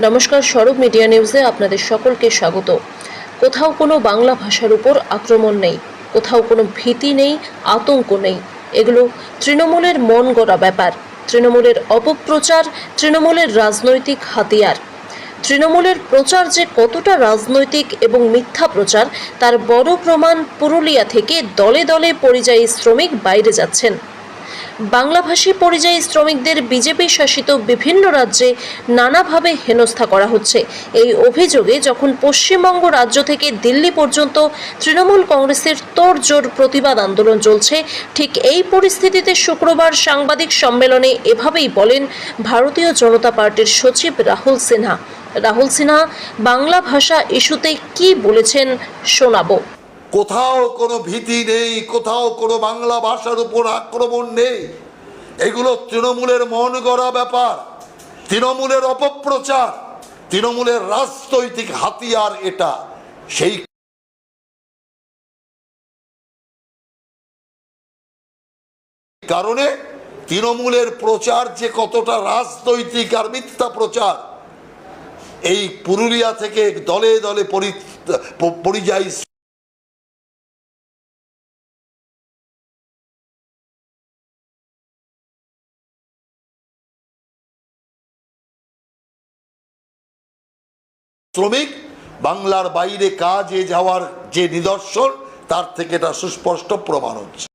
নমস্কার, স্বরূপ মিডিয়া নিউজে আপনাদের সকলকে স্বাগত। কোথাও কোনো বাংলা ভাষার উপর আক্রমণ নেই, কোথাও কোনো ভীতি নেই, আতঙ্ক নেই। এগুলো তৃণমূলের মন গড়া ব্যাপার, তৃণমূলের অপপ্রচার, তৃণমূলের রাজনৈতিক হাতিয়ার। তৃণমূলের প্রচার যে কতটা রাজনৈতিক এবং মিথ্যা প্রচার, তার বড় প্রমাণ পুরুলিয়া থেকে দলে দলে পরিযায়ী শ্রমিক বাইরে যাচ্ছেন। বাংলাভাষী পরিযায়ী শ্রমিকদের বিজেপি শাসিত বিভিন্ন রাজ্যে নানাভাবে হেনস্থা করা হচ্ছে। এই অভিযোগে যখন পশ্চিমবঙ্গ রাজ্য থেকে দিল্লি পর্যন্ত তৃণমূল কংগ্রেসের তোড়জোড় প্রতিবাদ আন্দোলন চলছে, ঠিক এই পরিস্থিতিতে শুক্রবার সাংবাদিক সম্মেলনে এভাবেই বলেন ভারতীয় জনতা পার্টির সচিব রাহুল সিনহা। রাহুল সিনহা, বাংলা ভাষা ইস্যুতে কি বলেছেন শোনাবো। কোথাও কোনো ভীতি নেই, কোথাও কোনো বাংলা ভাষার উপর আক্রমণ নেই। এগুলো তৃণমূলের মন গড়া ব্যাপার, তৃণমূলের অপপ্রচার, তৃণমূলের রাজনৈতিক হাতিয়ার এটা। সেই কারণে তৃণমূলের প্রচার যে কতটা রাজনৈতিক আর মিথ্যা প্রচার, এই পুরুলিয়া থেকে দলে দলে পরি- পরিযায়ী শ্রমিক বাংলার বাইরে কাজে যাওয়ার যে নিদর্শন তার থেকে এটা সুস্পষ্ট প্রমাণ হচ্ছে।